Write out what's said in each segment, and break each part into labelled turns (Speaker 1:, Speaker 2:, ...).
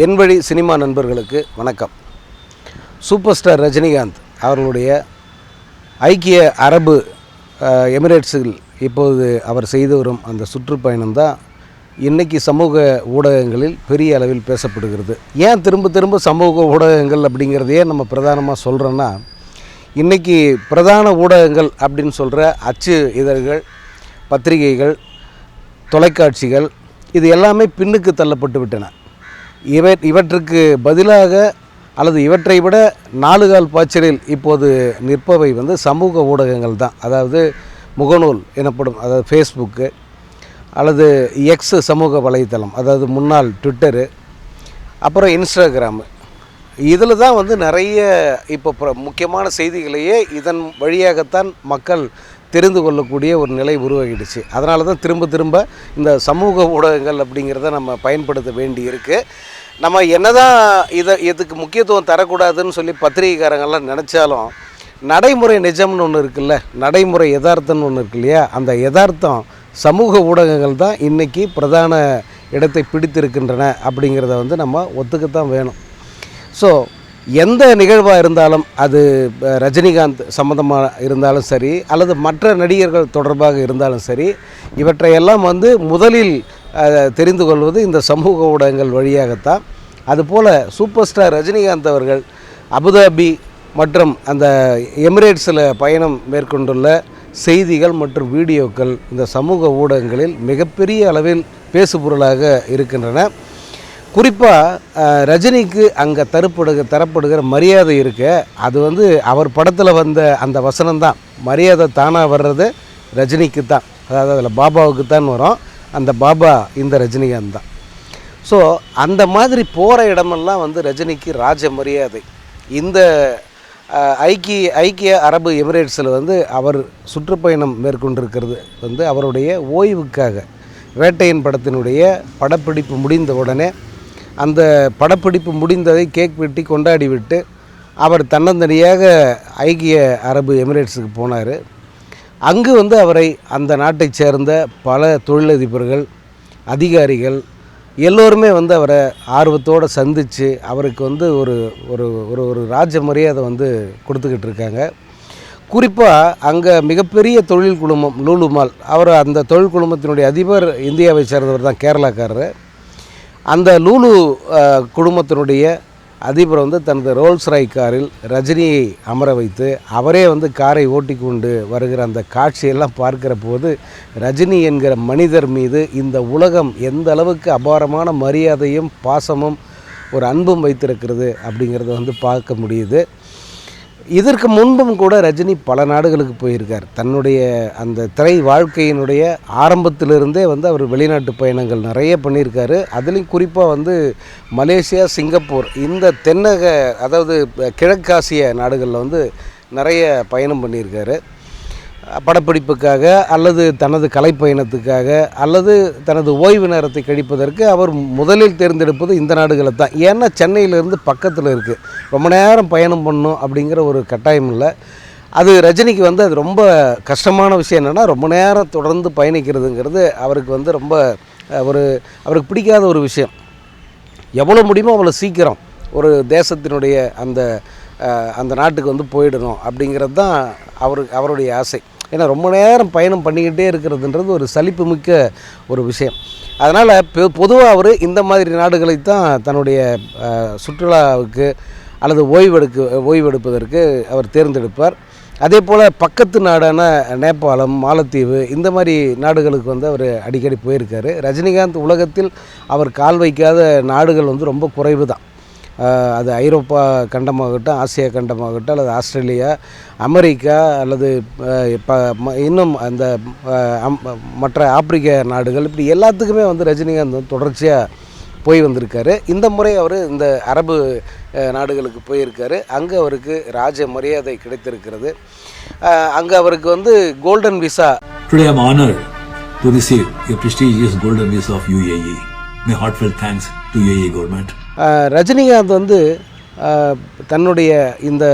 Speaker 1: என் வழி சினிமா நண்பர்களுக்கு வணக்கம். சூப்பர் ஸ்டார் ரஜினிகாந்த் அவர்களுடைய ஐக்கிய அரபு எமிரேட்ஸில் இப்போது அவர் செய்து வரும் அந்த சுற்றுப்பயணம் தான் இன்றைக்கி சமூக ஊடகங்களில் பெரிய அளவில் பேசப்படுகிறது. ஏன் திரும்ப திரும்ப சமூக ஊடகங்கள் அப்படிங்கிறதையே நம்ம பிரதானமாக சொல்கிறோன்னா இன்றைக்கி பிரதான ஊடகங்கள் அப்படின்னு சொல்கிற அச்சு இதழ்கள் பத்திரிகைகள் தொலைக்காட்சிகள் இது எல்லாமே பின்னுக்கு தள்ளப்பட்டு விட்டன. இவை இவற்றுக்கு பதிலாக அல்லது இவற்றை விட நாலுகால் பாய்ச்சலில் இப்போது நிற்பவை வந்து சமூக ஊடகங்கள் தான். அதாவது முகநூல் எனப்படும் அதாவது ஃபேஸ்புக்கு அல்லது எக்ஸ் சமூக வலைத்தளம் அதாவது முன்னாள் ட்விட்டரு அப்புறம் இன்ஸ்டாகிராமு இதில் தான் வந்து நிறைய இப்போ முக்கியமான செய்திகளையே இதன் வழியாகத்தான் மக்கள் தெரிந்து கொள்ளக்கூடிய ஒரு நிலை உருவாகிடுச்சு. அதனால தான் திரும்ப திரும்ப இந்த சமூக ஊடகங்கள் அப்படிங்கிறத நம்ம பயன்படுத்த வேண்டி இருக்குது நம்ம என்னதான் இதை இதுக்கு முக்கியத்துவம் தரக்கூடாதுன்னு சொல்லி பத்திரிகைக்காரங்கள்லாம் நினச்சாலும் நடைமுறை நிஜம்னு ஒன்று இருக்குல்ல நடைமுறை யதார்த்தம்னு ஒன்று இருக்கு இல்லையா? அந்த யதார்த்தம் சமூக ஊடகங்கள் தான் இன்றைக்கி பிரதான இடத்தை பிடித்திருக்கின்றன அப்படிங்கிறத வந்து நம்ம ஒத்துக்கத்தான் வேணும். ஸோ எந்த நிகழ்வாக இருந்தாலும் அது ரஜினிகாந்த் சம்மந்தமாக இருந்தாலும் சரி அல்லது மற்ற நடிகர்கள் தொடர்பாக இருந்தாலும் சரி இவற்றையெல்லாம் வந்து முதலில் தெரிந்து கொள்வது இந்த சமூக ஊடகங்கள் வழியாகத்தான். அதுபோல் சூப்பர் ஸ்டார் ரஜினிகாந்த் அவர்கள் அபுதாபி மற்றும் அந்த எமிரேட்ஸில் பயணம் மேற்கொண்டுள்ள செய்திகள் மற்றும் வீடியோக்கள் இந்த சமூக ஊடகங்களில் மிகப்பெரிய அளவில் பேசுபொருளாக இருக்கின்றன. குறிப்பாக ரஜினிக்கு அங்கே தரப்படுக தரப்படுகிற மரியாதை இருக்க. அது வந்து அவர் படத்தில் வந்த அந்த வசனம்தான். மரியாதை தானாக வர்றது ரஜினிக்கு தான் அதாவது அதில் பாபாவுக்கு தான் வரும். அந்த பாபா இந்த ரஜினிகாந்த் தான். ஸோ அந்த மாதிரி போகிற இடமெல்லாம் வந்து ரஜினிக்கு ராஜ மரியாதை. இந்த ஐக்கிய ஐக்கிய அரபு எமிரேட்ஸில் வந்து அவர் சுற்றுப்பயணம் மேற்கொண்டிருக்கிறது வந்து அவருடைய ஓய்வுக்காக. வேட்டையின் படத்தினுடைய படப்பிடிப்பு முடிந்த உடனே அந்த படப்பிடிப்பு முடிந்ததை கேக் வெட்டி கொண்டாடி விட்டு அவர் தன்னந்தனியாக ஐக்கிய அரபு எமிரேட்ஸுக்கு போனார். அங்கு வந்து அவரை அந்த நாட்டைச் சேர்ந்த பல தொழிலதிபர்கள் அதிகாரிகள் எல்லோருமே வந்து அவரை ஆர்வத்தோடு சந்தித்து அவருக்கு வந்து ஒரு ஒரு ஒரு ஒரு ராஜ மரியாதை வந்து கொடுத்துக்கிட்டு இருக்காங்க. குறிப்பாக அங்கே மிகப்பெரிய தொழில் குழுமம் லூலுமால். அவர் அந்த தொழில் குழுமத்தினுடைய அதிபர் இந்தியாவை சேர்ந்தவர் தான் கேரளாக்காரர். அந்த லூலு குடும்பத்தினுடைய அதிபர் வந்து தனது ரோல்ஸ் ராய் காரில் ரஜினியை அமர வைத்து அவரே வந்து காரை ஓட்டி கொண்டு வருகிற அந்த காட்சியெல்லாம் பார்க்கிற போது ரஜினி என்கிற மனிதர் மீது இந்த உலகம் எந்த அளவுக்கு அபாரமான மரியாதையும் பாசமும் ஒரு அன்பும் வைத்திருக்கிறது அப்படிங்கிறத வந்து பார்க்க முடியுது. இதற்கு முன்பும் கூட ரஜினி பல நாடுகளுக்கு போயிருக்கார். தன்னுடைய அந்த திரை வாழ்க்கையினுடைய ஆரம்பத்திலிருந்தே வந்து அவர் வெளிநாட்டு பயணங்கள் நிறைய பண்ணியிருக்காரு. அதுலேயும் குறிப்பாக வந்து மலேசியா சிங்கப்பூர் இந்த தென்னக அதாவது கிழக்காசிய நாடுகளில் வந்து நிறைய பயணம் பண்ணியிருக்காரு. படப்பிடிப்புக்காக அல்லது தனது கலைப்பயணத்துக்காக அல்லது தனது ஓய்வு நேரத்தை கழிப்பதற்கு அவர் முதலில் தேர்ந்தெடுப்பது இந்த நாடுகளை தான். ஏன்னா சென்னையிலேருந்து பக்கத்தில் இருக்குது ரொம்ப நேரம் பயணம் பண்ணும் அப்படிங்கிற ஒரு கட்டாயம் இல்லை. அது ரஜினிக்கு வந்து அது ரொம்ப கஷ்டமான விஷயம் என்னென்னா ரொம்ப நேரம் தொடர்ந்து பயணிக்கிறதுங்கிறது அவருக்கு வந்து ரொம்ப ஒரு அவருக்கு பிடிக்காத ஒரு விஷயம். எவ்வளோ முடியுமோ அவ்வளோ சீக்கிரம் ஒரு தேசத்தினுடைய அந்த அந்த நாட்டுக்கு வந்து போயிடணும் அப்படிங்கிறது தான் அவருக்கு அவருடைய ஆசை. ஏன்னா ரொம்ப நேரம் பயணம் பண்ணிக்கிட்டே இருக்கிறதுன்றது ஒரு சலிப்பு மிக்க ஒரு விஷயம். அதனால் பொதுவாக அவர் இந்த மாதிரி நாடுகளை தான் தன்னுடைய சுற்றுலாவுக்கு அல்லது ஓய்வெடுக்க ஓய்வெடுப்பதற்கு அவர் தேர்ந்தெடுப்பார். அதே போல் பக்கத்து நாடான நேபாளம் மாலத்தீவு இந்த மாதிரி நாடுகளுக்கு வந்து அவர் அடிக்கடி போயிருக்காரு. ரஜினிகாந்த் உலகத்தில் அவர் கால் வைக்காத நாடுகள் வந்து ரொம்ப குறைவு தான் அது ஐரோப்பா கண்டமாகட்டும் ஆசியா கண்டமாகட்டும் அல்லது ஆஸ்திரேலியா அமெரிக்கா அல்லது இப்போ இன்னும் அந்த அம்- மற்ற ஆப்பிரிக்க நாடுகள் இப்படி எல்லாத்துக்குமே வந்து ரஜினிகாந்த் வந்து தொடர்ச்சியாக போய் வந்திருக்காரு இந்த முறை அவர் இந்த அரபு நாடுகளுக்கு போயிருக்காரு அங்கே அவருக்கு ராஜ மரியாதை கிடைத்திருக்கிறது அங்கே அவருக்கு வந்து golden visa
Speaker 2: today I'm honored to receive a prestigious golden visa of UAE. My heartfelt thanks to UAE.
Speaker 1: Rajinikanth வந்து தன்னுடைய இந்த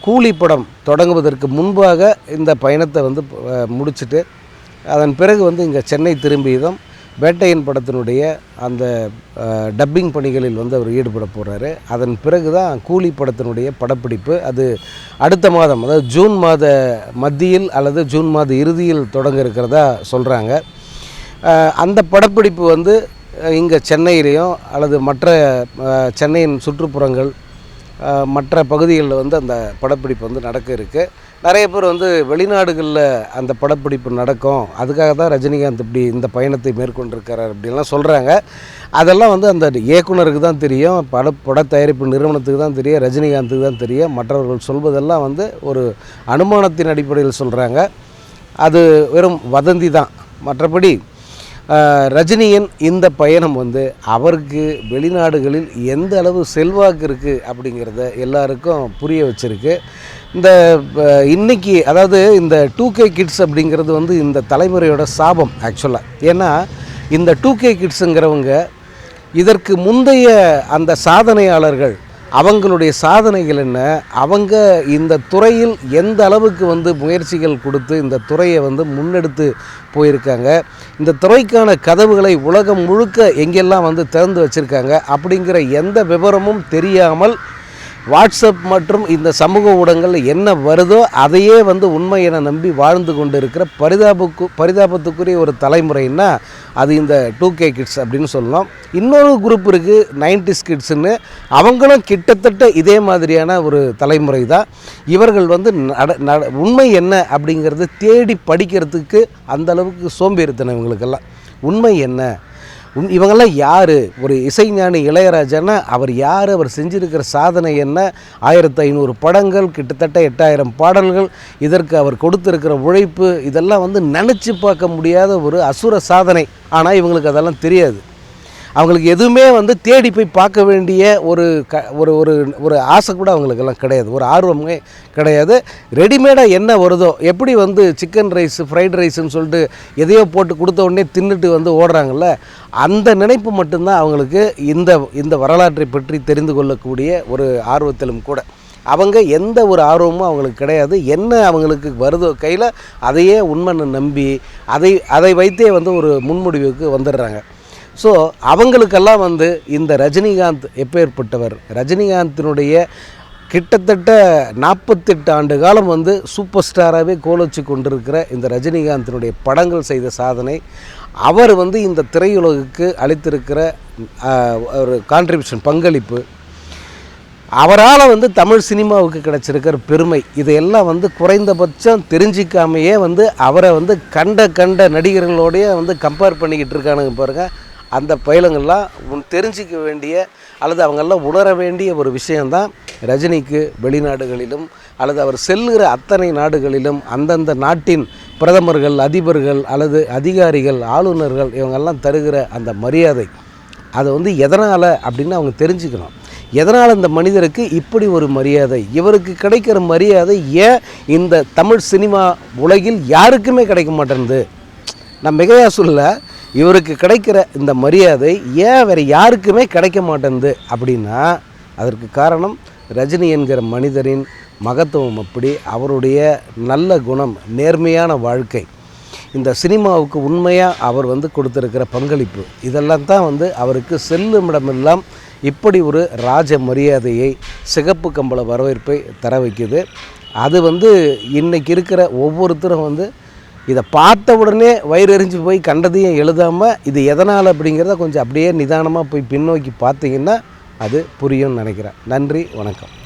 Speaker 1: கூலி படம் தொடங்குவதற்கு முன்பாக இந்த பயணத்தை வந்து முடிச்சுட்டு அதன் பிறகு வந்து இங்கே சென்னை திரும்பியதும் வேட்டையன் படத்தினுடைய அந்த டப்பிங் பணிகளில் வந்து அவர் ஈடுபட போகிறாரு அதன் பிறகு தான் கூலி படத்தினுடைய படப்பிடிப்பு. அது அடுத்த மாதம் அதாவது ஜூன் மாத மத்தியில் அல்லது ஜூன் மாத இறுதியில் தொடங்க இருக்கிறதா சொல்கிறாங்க அந்த படப்பிடிப்பு வந்து இங்கே சென்னையிலையும் அல்லது மற்ற சென்னையின் சுற்றுப்புறங்கள் மற்ற பகுதிகளில் வந்து அந்த படப்பிடிப்பு வந்து நடக்க இருக்குது நிறைய பேர் வந்து வெளிநாடுகளில் அந்த படப்பிடிப்பு நடக்கும். அதுக்காக தான் ரஜினிகாந்த் இப்படி இந்த பயணத்தை மேற்கொண்டிருக்கிறார் அப்படின்லாம் சொல்கிறாங்க அதெல்லாம் வந்து அந்த இயக்குனருக்கு தான் தெரியும். பட பட தயாரிப்பு நிறுவனத்துக்கு தான் தெரியும். ரஜினிகாந்துக்கு தான் தெரியும். மற்றவர்கள் சொல்வதெல்லாம் வந்து ஒரு அனுமானத்தின் அடிப்படையில் சொல்கிறாங்க அது வெறும் வதந்தி தான். மற்றபடி ரஜினியின் இந்த பயணம் வந்து அவருக்கு வெளிநாடுகளில் எந்த அளவு செல்வாக்கு இருக்குது அப்படிங்கிறத எல்லாருக்கும் புரிய வச்சுருக்கு. இந்த இன்னைக்கு அதாவது இந்த டூ கே கிட்ஸ் அப்படிங்கிறது வந்து இந்த தலைமுறையோட சாபம் ஆக்சுவலாக ஏன்னா இந்த டூ கே கிட்ஸுங்கிறவங்க இதற்கு முந்தைய அந்த சாதனையாளர்கள் அவங்களுடைய சாதனைகள் என்ன? அவங்க இந்த துறையில் எந்த அளவுக்கு வந்து முயற்சிகள் கொடுத்து இந்த துறையை வந்து முன்னெடுத்து போயிருக்காங்க? இந்த துறைக்கான கதவுகளை உலகம் முழுக்க எங்கெல்லாம் வந்து திறந்து வச்சுருக்காங்க? அப்படிங்கிற எந்த விவரமும் தெரியாமல் வாட்ஸ்அப் மற்றும் இந்த சமூக ஊடகங்களில் என்ன வருதோ அதையே வந்து உண்மை என நம்பி வாழ்ந்து கொண்டு இருக்கிற பரிதாபுக்கு பரிதாபத்துக்குரிய ஒரு தலைமுறைன்னா அது இந்த டூ கே கிட்ஸ் அப்படின்னு சொல்லலாம். இன்னொரு குரூப் இருக்குது நைன்டிஸ் கிட்ஸ்னு அவங்களும் கிட்டத்தட்ட இதே மாதிரியான ஒரு தலைமுறை தான் இவர்கள் வந்து நட நட உண்மை என்ன அப்படிங்கிறத தேடி படிக்கிறதுக்கு அந்த அளவுக்கு சோம்பேறித்தனம் இவங்களுக்கெல்லாம். உண்மை என்ன? இவங்கெல்லாம் யார்? ஒரு இசைஞானி இளையராஜான்னா அவர் யார்? அவர் செஞ்சிருக்கிற சாதனை என்ன? ஆயிரத்து ஐநூறு படங்கள் கிட்டத்தட்ட எட்டாயிரம் பாடல்கள் இதற்கு அவர் கொடுத்துருக்கிற உழைப்பு இதெல்லாம் வந்து நினச்சி பார்க்க முடியாத ஒரு அசுர சாதனை. ஆனால் இவங்களுக்கு அதெல்லாம் தெரியாது. அவங்களுக்கு எதுவுமே வந்து தேடி போய் பார்க்க வேண்டிய ஒரு க ஒரு ஒரு ஒரு ஆசை கூட அவங்களுக்கெல்லாம் கிடையாது. ஒரு ஆர்வமே கிடையாது. ரெடிமேடாக என்ன வருதோ எப்படி வந்து சிக்கன் ரைஸ் ஃப்ரைட் ரைஸ்ன்னு சொல்லிட்டு எதையோ போட்டு கொடுத்த உடனே தின்னுட்டு வந்து ஓடுறாங்கல்ல அந்த நினைப்பு மட்டும்தான் அவங்களுக்கு இந்த இந்த வரலாற்றை பற்றி தெரிந்து கொள்ளக்கூடிய ஒரு ஆர்வத்திலும் கூட. அவங்க எந்த ஒரு ஆர்வமும் அவங்களுக்கு கிடையாது. என்ன அவங்களுக்கு வருதோ கையில் அதையே உண்மை நம்பி அதை அதை வைத்தே வந்து ஒரு முன்முடிவுக்கு வந்துடுறாங்க. ஸோ அவங்களுக்கெல்லாம் வந்து இந்த ரஜினிகாந்த் எப்பேற்பட்டவர்? ரஜினிகாந்தினுடைய கிட்டத்தட்ட நாற்பத்தெட்டு ஆண்டு காலம் வந்து சூப்பர் ஸ்டாராகவே கோலச்சு கொண்டிருக்கிற இந்த ரஜினிகாந்தினுடைய படங்கள் செய்த சாதனை. அவர் வந்து இந்த திரையுலகுக்கு அளித்திருக்கிற ஒரு கான்ட்ரிபியூஷன் பங்களிப்பு. அவரால் வந்து தமிழ் சினிமாவுக்கு கிடச்சிருக்கிற பெருமை இதையெல்லாம் வந்து குறைந்தபட்சம் தெரிஞ்சிக்காமையே வந்து அவரை வந்து கண்ட கண்ட நடிகர்களோடைய வந்து கம்பேர் பண்ணிக்கிட்டு இருக்கானுங்க பாருங்கள் அந்த பயலங்கள்லாம் உன் தெரிஞ்சிக்க வேண்டிய அல்லது அவங்கெல்லாம் உணர வேண்டிய ஒரு விஷயந்தான் ரஜினிக்கு வெளிநாடுகளிலும் அல்லது அவர் செல்லுகிற அத்தனை நாடுகளிலும் அந்தந்த நாட்டின் பிரதமர்கள் அதிபர்கள் அல்லது அதிகாரிகள் ஆளுநர்கள் இவங்கெல்லாம் தருகிற அந்த மரியாதை. அதை வந்து எதனால் அப்படின்னு அவங்க தெரிஞ்சுக்கணும். எதனால் இந்த மனிதருக்கு இப்படி ஒரு மரியாதை? இவருக்கு கிடைக்கிற மரியாதை ஏன் இந்த தமிழ் சினிமா உலகில் யாருக்குமே கிடைக்க மாட்டேன்து நான் மிகையாக சொல்ல இவருக்கு கிடைக்கிற இந்த மரியாதை ஏன் வேறு யாருக்குமே கிடைக்க மாட்டேன்து அப்படின்னா அதற்கு காரணம் ரஜினி என்கிற மனிதரின் மகத்துவம் அப்படி அவருடைய நல்ல குணம் நேர்மையான வாழ்க்கை. இந்த சினிமாவுக்கு உண்மையாக அவர் வந்து கொடுத்துருக்கிற பங்களிப்பு இதெல்லாம் தான் வந்து அவருக்கு செல்லுமிடமெல்லாம் இப்படி ஒரு ராஜ மரியாதையை சிகப்பு கம்பள வரவேற்பை தர வைக்குது. அது வந்து இன்னைக்கு இருக்கிற ஒவ்வொருத்தரும் வந்து இதை பார்த்த உடனே வயிறு எரிஞ்சு போய் கண்டதையும் எழுதாமல் இது எதனால் அப்படிங்கிறத கொஞ்சம் அப்படியே நிதானமாக போய் பின்னோக்கி பார்த்தீங்கன்னா அது புரியும்னு நினைக்கிறேன். நன்றி வணக்கம்.